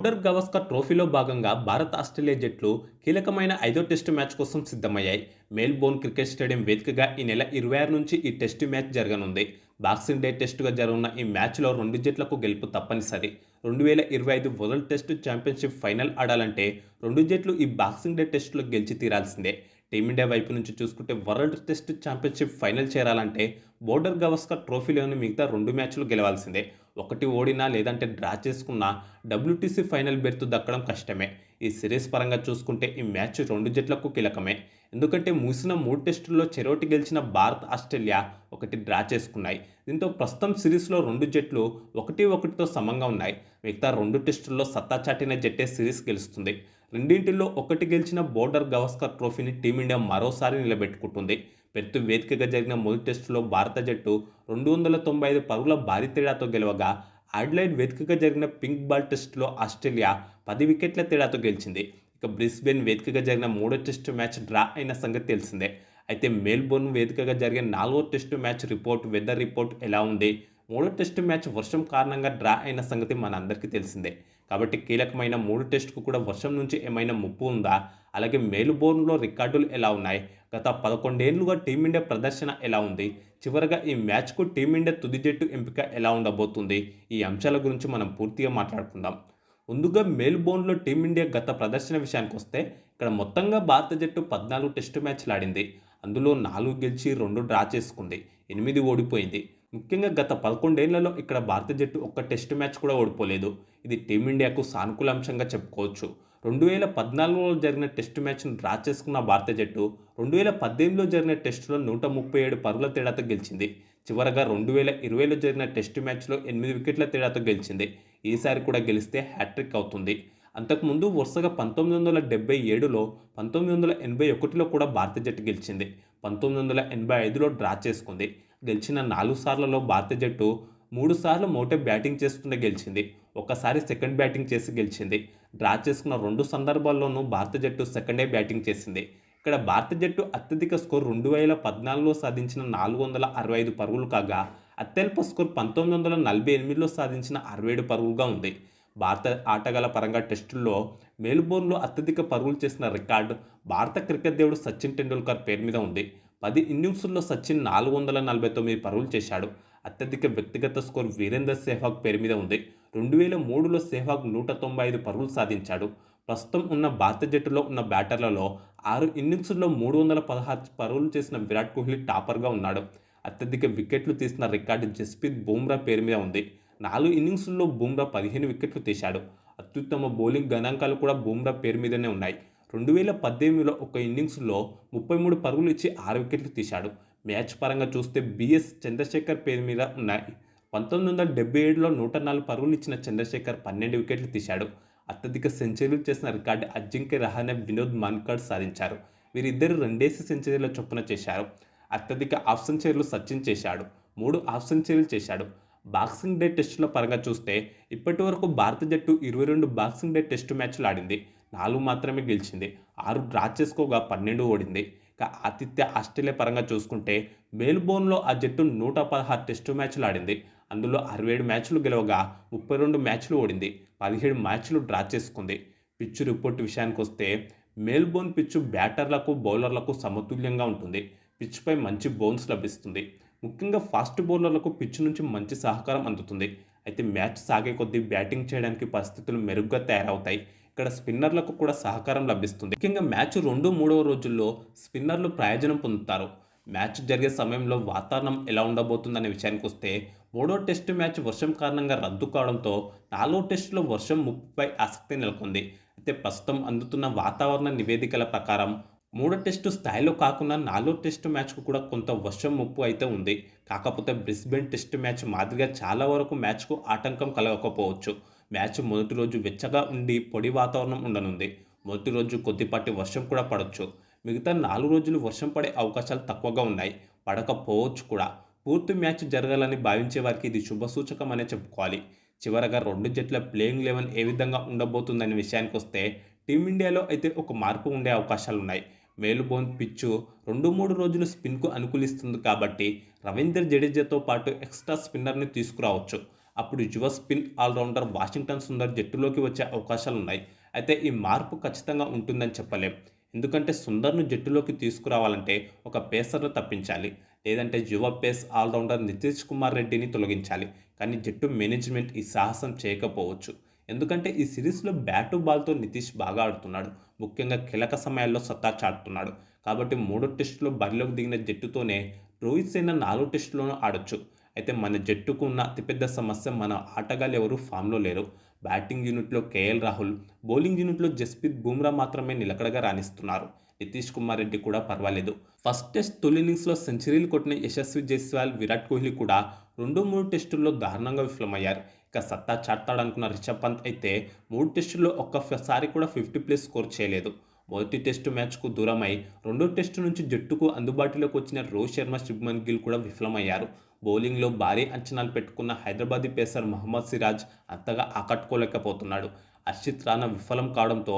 Border Gavaskar ట్రోఫీలో భాగంగా Bharat Australia జట్లు కీలకమైన ఐదో టెస్టు మ్యాచ్ కోసం సిద్ధమయ్యాయి. మెల్బోర్న్ క్రికెట్ స్టేడియం వేదికగా ఈ నెల ఇరవై ఆరు నుంచి ఈ టెస్టు మ్యాచ్ జరగనుంది. బాక్సింగ్ డే టెస్టుగా జరగనున్న ఈ మ్యాచ్లో రెండు జట్లకు గెలుపు తప్పనిసరి. రెండు వేల ఇరవై ఐదు వరల్డ్ టెస్ట్ ఛాంపియన్షిప్ ఫైనల్ ఆడాలంటే రెండు జట్లు ఈ బాక్సింగ్ డే టెస్టులో గెలిచి తీరాల్సిందే. టీమిండియా వైపు నుంచి చూసుకుంటే వరల్డ్ టెస్ట్ ఛాంపియన్షిప్ ఫైనల్ చేరాలంటే బోర్డర్ గవస్కర్ ట్రోఫీలోని మిగతా రెండు మ్యాచ్లు గెలవాల్సిందే. ఒకటి ఓడినా లేదంటే డ్రా చేసుకున్నా డబ్ల్యూటీసీ ఫైనల్ బెర్త్ దక్కడం కష్టమే. ఈ సిరీస్ పరంగా చూసుకుంటే ఈ మ్యాచ్ రెండు జట్లకు కీలకమే. ఎందుకంటే ముగిసిన మూడు టెస్టుల్లో చెరోటి గెలిచిన భారత్ ఆస్ట్రేలియా ఒకటి డ్రా చేసుకున్నాయి. దీంతో ప్రస్తుతం సిరీస్లో రెండు జట్లు ఒకటి ఒకటితో సమంగా ఉన్నాయి. మిగతా రెండు టెస్టుల్లో సత్తా చాటిన జట్టే సిరీస్ గెలుస్తుంది. రెండింటిలో ఒకటి గెలిచిన బోర్డర్ గవస్కర్ ట్రోఫీని టీమిండియా మరోసారి నిలబెట్టుకుంటుంది. పెర్త్ వేదికగా జరిగిన మొదటి టెస్టులో భారత జట్టు రెండు వందల తొంభై ఐదు పరుగుల భారీ తేడాతో గెలవగా ఆడ్లైడ్ వేదికగా జరిగిన పింక్ బాల్ టెస్టులో ఆస్ట్రేలియా పది వికెట్ల తేడాతో గెలిచింది. ఇక బ్రిస్బెన్ వేదికగా జరిగిన మూడో టెస్టు మ్యాచ్ డ్రా అయిన సంగతి తెలిసిందే. అయితే మెల్బోర్న్ వేదికగా జరిగిన నాలుగో test match report weather report ఎలా ఉంది? మూడో టెస్టు మ్యాచ్ వర్షం కారణంగా డ్రా అయిన సంగతి మనందరికీ తెలిసిందే. కాబట్టి కీలకమైన మూడు టెస్టుకు కూడా వర్షం నుంచి ఏమైనా ముప్పు ఉందా? అలాగే మెల్బోర్న్లో రికార్డులు ఎలా ఉన్నాయి? గత పదకొండేళ్ళుగా టీమిండియా ప్రదర్శన ఎలా ఉంది? చివరగా ఈ మ్యాచ్కు టీమిండియా తుది జట్టు ఎంపిక ఎలా ఉండబోతుంది? ఈ అంశాల గురించి మనం పూర్తిగా మాట్లాడుకుందాం. ముందుగా మెల్బోర్న్లో టీమిండియా గత ప్రదర్శన విషయానికి వస్తే ఇక్కడ మొత్తంగా భారత జట్టు పద్నాలుగు టెస్టు మ్యాచ్లు ఆడింది. అందులో నాలుగు గెలిచి రెండు డ్రా చేసుకుంది. ఎనిమిది ఓడిపోయింది. ముఖ్యంగా గత పదకొండేళ్ళలో ఇక్కడ భారత జట్టు ఒక్క టెస్టు మ్యాచ్ కూడా ఓడిపోలేదు. ఇది టీమిండియాకు సానుకూల అంశంగా చెప్పుకోవచ్చు. రెండు వేల పద్నాలుగులో జరిగిన టెస్ట్ మ్యాచ్ను డ్రా చేసుకున్న భారత జట్టు రెండు వేల పద్దెనిమిదిలో జరిగిన టెస్టులో నూట ముప్పై ఏడు పరుగుల తేడాతో గెలిచింది. చివరగా రెండు వేల ఇరవైలో జరిగిన టెస్ట్ మ్యాచ్లో ఎనిమిది వికెట్ల తేడాతో గెలిచింది. ఈసారి కూడా గెలిస్తే హ్యాట్రిక్ అవుతుంది. అంతకుముందు వరుసగా పంతొమ్మిది వందల డెబ్బై ఏడులో పంతొమ్మిది వందల ఎనభై ఒకటిలో కూడా భారత జట్టు గెలిచింది. పంతొమ్మిది వందల ఎనభై ఐదులో డ్రా చేసుకుంది. గెలిచిన నాలుగు సార్లలో భారత జట్టు మూడు సార్లు మోటే బ్యాటింగ్ చేస్తుండే గెలిచింది. ఒకసారి సెకండ్ బ్యాటింగ్ చేసి గెలిచింది. డ్రా చేసుకున్న రెండు సందర్భాల్లోనూ భారత జట్టు సెకండే బ్యాటింగ్ చేసింది. ఇక్కడ భారత జట్టు అత్యధిక స్కోర్ రెండు వేల పద్నాలుగులో సాధించిన నాలుగు వందల అరవై ఐదు పరుగులు కాగా అత్యల్ప స్కోర్ పంతొమ్మిది వందల నలభై ఎనిమిదిలో సాధించిన అరవై ఏడు పరుగులుగా ఉంది. భారత ఆటగాళ్ళ పరంగా టెస్టుల్లో మెల్బోర్న్లో అత్యధిక పరుగులు చేసిన రికార్డు భారత క్రికెట్ దేవుడు సచిన్ టెండూల్కర్ పేరు మీద ఉంది. పది ఇన్నింగ్స్లో సచిన్ నాలుగు వందల నలభై తొమ్మిది పరుగులు చేశాడు. అత్యధిక వ్యక్తిగత స్కోర్ వీరేందర్ సెహ్వాగ్ పేరు మీద ఉంది. రెండు వేల మూడులో సెహ్వాగ్ నూట తొంభై ఐదు పరుగులు సాధించాడు. ప్రస్తుతం ఉన్న భారత జట్టులో ఉన్న బ్యాటర్లలో ఆరు ఇన్నింగ్స్లో మూడు వందల పదహారు పరుగులు చేసిన విరాట్ కోహ్లీ టాపర్గా ఉన్నాడు. అత్యధిక వికెట్లు తీసిన రికార్డు జస్ప్రీత్ బూమ్రా పేరు మీద ఉంది. నాలుగు ఇన్నింగ్స్లో బూమ్రా పదిహేను వికెట్లు తీశాడు. అత్యుత్తమ బౌలింగ్ గణాంకాలు కూడా బూమ్రా పేరు మీదనే ఉన్నాయి. రెండు వేల పద్దెనిమిదిలో ఒక ఇన్నింగ్స్లో ముప్పై మూడు పరుగులు ఇచ్చి ఆరు వికెట్లు తీశాడు. మ్యాచ్ పరంగా చూస్తే బిఎస్ చంద్రశేఖర్ పేరు మీద ఉన్నాయి. పంతొమ్మిది వందల డెబ్బై ఏడులో నూట నాలుగు పరుగులు ఇచ్చిన చంద్రశేఖర్ పన్నెండు వికెట్లు తీశాడు. అత్యధిక సెంచరీలు చేసిన రికార్డు అజింక్య రహానే వినోద్ మాన్కర్ సాధించారు. వీరిద్దరు రెండేసి సెంచరీల చొప్పున చేశారు. అత్యధిక హాఫ్ సెంచరీలు సచిన్ చేశాడు. మూడు హాఫ్ సెంచరీలు చేశాడు. బాక్సింగ్ డే టెస్టుల పరంగా చూస్తే ఇప్పటి వరకు భారత జట్టు ఇరవై రెండు బాక్సింగ్ డే టెస్టు మ్యాచ్లు ఆడింది. నాలుగు మాత్రమే గెలిచింది. ఆరు డ్రా చేసుకోగా పన్నెండు ఓడింది. ఇక ఆతిథ్య ఆస్ట్రేలియా పరంగా చూసుకుంటే మెల్బోర్న్లో ఆ జట్టు నూట పదహారు టెస్టు మ్యాచ్లు ఆడింది. అందులో అరవై ఏడు మ్యాచ్లు గెలవగా ముప్పై రెండు మ్యాచ్లు ఓడింది పదిహేడు మ్యాచ్లు డ్రా చేసుకుంది. పిచ్చు రిపోర్ట్ విషయానికి వస్తే మెల్బోర్న్ పిచ్చు బ్యాటర్లకు బౌలర్లకు సమతుల్యంగా ఉంటుంది. పిచ్పై మంచి బౌన్స్ లభిస్తుంది. ముఖ్యంగా ఫాస్ట్ బౌలర్లకు పిచ్ నుంచి మంచి సహకారం అందుతుంది. అయితే మ్యాచ్ సాగే కొద్దీ బ్యాటింగ్ చేయడానికి పరిస్థితులు మెరుగ్గా తయారవుతాయి. ఇక్కడ స్పిన్నర్లకు కూడా సహకారం లభిస్తుంది. ముఖ్యంగా మ్యాచ్ రెండు మూడవ రోజుల్లో స్పిన్నర్లు ప్రయోజనం పొందుతారు. మ్యాచ్ జరిగే సమయంలో వాతావరణం ఎలా ఉండబోతుందనే విషయానికి వస్తే మూడో టెస్టు మ్యాచ్ వర్షం కారణంగా రద్దు కావడంతో నాలుగో టెస్టులో వర్షం ముప్పుపై ఆసక్తి నెలకొంది. అయితే ప్రస్తుతం అందుతున్న వాతావరణ నివేదికల ప్రకారం మూడో టెస్టు స్థాయిలో కాకుండా నాలుగో టెస్టు మ్యాచ్కు కూడా కొంత వర్షం ముప్పు అయితే ఉంది. కాకపోతే బ్రిస్బెన్ టెస్టు మ్యాచ్ మాదిరిగా చాలా వరకు మ్యాచ్కు ఆటంకం కలగకపోవచ్చు. మ్యాచ్ మొదటి రోజు వెచ్చగా ఉండి పొడి వాతావరణం ఉండనుంది. మొదటి రోజు కొద్దిపాటి వర్షం కూడా పడవచ్చు మిగతా నాలుగు రోజులు వర్షం పడే అవకాశాలు తక్కువగా ఉన్నాయి. పడకపోవచ్చు కూడా. పూర్తి మ్యాచ్ జరగాలని భావించే వారికి ఇది శుభసూచకం అనే చెప్పుకోవాలి. చివరగా రెండు జట్ల ప్లేయింగ్ లెవెన్ ఏ విధంగా ఉండబోతుందనే విషయానికి వస్తే టీమిండియాలో అయితే ఒక మార్పు ఉండే అవకాశాలు ఉన్నాయి మేలుబోన్ పిచ్చు రెండు మూడు రోజులు స్పిన్కు అనుకూలిస్తుంది కాబట్టి రవీందర్ జడేజాతో పాటు ఎక్స్ట్రా స్పిన్నర్ని తీసుకురావచ్చు. అప్పుడు యువ స్పిన్ ఆల్రౌండర్ వాషింగ్టన్ సుందర్ జట్టులోకి వచ్చే అవకాశాలు ఉన్నాయి అయితే ఈ మార్పు ఖచ్చితంగా ఉంటుందని చెప్పలేం. ఎందుకంటే సుందర్ను జట్టులోకి తీసుకురావాలంటే ఒక పేసర్ను తప్పించాలి. లేదంటే యువ పేస్ ఆల్రౌండర్ నితీష్ కుమార్ రెడ్డిని తొలగించాలి. కానీ జట్టు మేనేజ్మెంట్ ఈ సాహసం చేయకపోవచ్చు. ఎందుకంటే ఈ సిరీస్లో బ్యాటు బాల్తో నితీష్ బాగా ఆడుతున్నాడు. ముఖ్యంగా కీలక సమయాల్లో సత్తా చాటుతున్నాడు. కాబట్టి మూడో టెస్టులో బరిలోకి దిగిన జట్టుతోనే రోహిత్ సేన నాలుగు టెస్టులోనూ ఆడొచ్చు. అయితే మన జట్టుకు ఉన్న అతిపెద్ద సమస్య మన ఆటగాళ్ళు ఎవరు ఫామ్లో లేరు. బ్యాటింగ్ యూనిట్లో కేఎల్ రాహుల్ బౌలింగ్ యూనిట్లో జస్ప్రీత్ బుమ్రా మాత్రమే నిలకడగా రాణిస్తున్నారు. నితీష్ కుమార్ రెడ్డి కూడా పర్వాలేదు. ఫస్ట్ టెస్ట్ తొలి ఇన్నింగ్స్లో సెంచరీలు కొట్టిన యశస్వి జైస్వాల్ విరాట్ కోహ్లీ కూడా రెండు మూడు టెస్టుల్లో దారుణంగా విఫలమయ్యారు. ఇక సత్తా చాటాడనుకున్న రిషబ్ పంత్ అయితే మూడు టెస్టుల్లో ఒక్కసారి కూడా ఫిఫ్టీ ప్లస్ స్కోర్ చేయలేదు. మొదటి టెస్టు మ్యాచ్కు దూరమై రెండో టెస్టు నుంచి జట్టుకు అందుబాటులోకి వచ్చిన రోహిత్ శర్మ శుభ్మన్ గిల్ కూడా విఫలమయ్యారు. బౌలింగ్లో భారీ అంచనాలు పెట్టుకున్న హైదరాబాదీ పేసర్ మహమ్మద్ సిరాజ్ అంతగా ఆకట్టుకోలేకపోతున్నాడు. హర్షిత్ రాణా విఫలం కావడంతో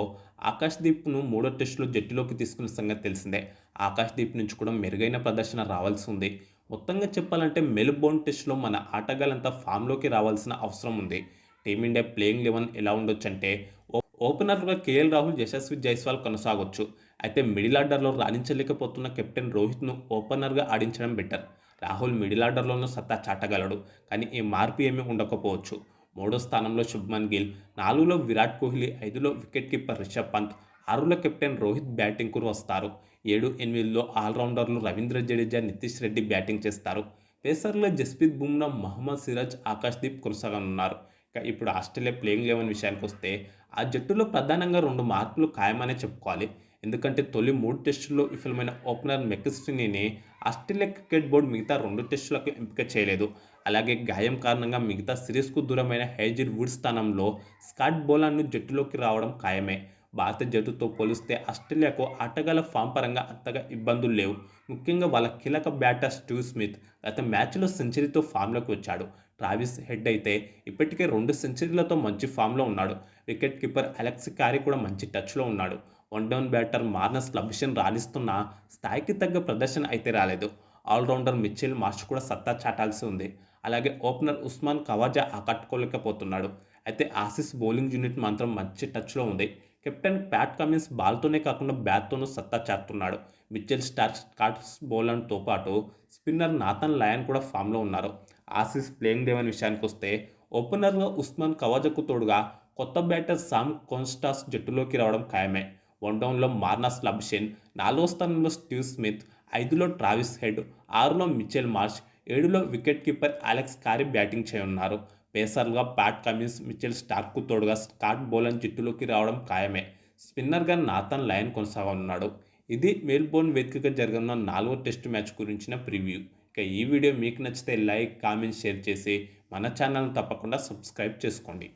ఆకాశ్దీప్ను మూడో టెస్టులో జట్టులోకి తీసుకున్న సంగతి తెలిసిందే. ఆకాశ్దీప్ నుంచి కూడా మెరుగైన ప్రదర్శన రావాల్సి ఉంది. మొత్తంగా చెప్పాలంటే మెల్బోర్న్ టెస్ట్లో మన ఆటగాళ్ళంతా ఫామ్లోకి రావాల్సిన అవసరం ఉంది. టీమిండియా ప్లేయింగ్ లెవెన్ ఎలా ఉండొచ్చు అంటే ఓపెనర్గా కేఎల్ రాహుల్ యశస్వి జైస్వాల్ కొనసాగొచ్చు. అయితే మిడిల్ ఆర్డర్లో రాణించలేకపోతున్న కెప్టెన్ రోహిత్ను ఓపెనర్గా ఆడించడం బెటర్. రాహుల్ మిడిల్ ఆర్డర్లోనూ సత్తా చాటగలడు. కానీ ఈ మార్పు ఏమీ ఉండకపోవచ్చు. మూడో స్థానంలో శుభ్మన్ గిల్ నాలుగులో విరాట్ కోహ్లీ ఐదులో వికెట్ కీపర్ రిషబ్ పంత్ ఆరులో కెప్టెన్ రోహిత్ బ్యాటింగ్కు వస్తారు. ఏడు ఎనిమిదిలో ఆల్రౌండర్లు రవీంద్ర జడేజా నితీష్ రెడ్డి బ్యాటింగ్ చేస్తారు. పేసర్లో జస్ప్రీత్ బుమ్రా మహమ్మద్ సిరాజ్ ఆకాశ్దీప్ కొనసాగనున్నారు. ఇక ఇప్పుడు ఆస్ట్రేలియా ప్లేయింగ్ లెవెన్ విషయానికి వస్తే ఆ జట్టులో ప్రధానంగా రెండు మార్పులు ఖాయమనే చెప్పుకోవాలి. ఎందుకంటే తొలి మూడు టెస్టుల్లో విఫలమైన ఓపెనర్ మెక్స్టినీని ఆస్ట్రేలియా క్రికెట్ బోర్డు మిగతా రెండు టెస్టులకు ఎంపిక చేయలేదు. అలాగే గాయం కారణంగా మిగతా సిరీస్కు దూరమైన హేజిర్ వుడ్ స్థానంలో స్కాట్ బోలాన్ను జట్టులోకి రావడం ఖాయమే. భారత జట్టుతో పోలిస్తే ఆస్ట్రేలియాకు ఆటగాళ్ళ ఫామ్ పరంగా అంతగా ఇబ్బందులు లేవు. ముఖ్యంగా వాళ్ళ కీలక బ్యాటర్ స్టీవ్ స్మిత్ గత మ్యాచ్లో సెంచరీతో ఫామ్లోకి వచ్చాడు. ట్రావిస్ హెడ్ అయితే ఇప్పటికే రెండు సెంచరీలతో మంచి ఫామ్లో ఉన్నాడు. వికెట్ కీపర్ అలెక్స్ క్యారీ కూడా మంచి టచ్లో ఉన్నాడు. One down batter Marnus Labuschagne రాణిస్తున్న స్థాయికి తగ్గ ప్రదర్శన అయితే రాలేదు. ఆల్రౌండర్ మిచ్చిల్ మార్చ్ కూడా సత్తా చాటాల్సి ఉంది. అలాగే ఓపెనర్ ఉస్మాన్ కవాజా ఆకట్టుకోలేకపోతున్నాడు. అయితే ఆసిస్ బౌలింగ్ యూనిట్ మాత్రం మంచి టచ్లో ఉంది. కెప్టెన్ ప్యాట్ కమిన్స్ బాల్తోనే కాకుండా బ్యాట్తోనూ సత్తా చాటుతున్నాడు. మిచెల్ స్టార్ స్కాట్స్ బౌలర్తో పాటు స్పిన్నర్ నాథన్ లయన్ కూడా ఫామ్లో ఉన్నారు. ఆసిస్ ప్లేయింగ్ లెవెన్ విషయానికి వస్తే ఓపెనర్గా ఉస్మాన్ కవాజకు తోడుగా కొత్త బ్యాటర్ సామ్ కోన్స్టాస్ జట్టులోకి రావడం ఖాయమే. వన్ డౌన్లో మార్నస్ లబ్షెన్ నాలుగో స్థానంలో స్టీవ్ స్మిత్ ఐదులో ట్రావిస్ హెడ్ ఆరులో మిచెల్ మార్ష్ ఏడులో wicket keeper Alex Carey batting చేయనున్నారు. పేసర్గా ప్యాట్ కమిన్స్ మిచెల్ స్టార్కు తోడుగా స్కాట్ బోలన్ జట్టులోకి రావడం ఖాయమే. స్పిన్నర్గా నాథన్ లయన్ కొనసాగనున్నాడు. ఇది మెల్బోర్న్ వేదికగా జరగనున్న నాలుగో టెస్ట్ మ్యాచ్ గురించిన ప్రివ్యూ. ఇక ఈ వీడియో మీకు నచ్చితే లైక్ కామెంట్ షేర్ చేసి మన ఛానల్ని తప్పకుండా సబ్స్క్రైబ్ చేసుకోండి.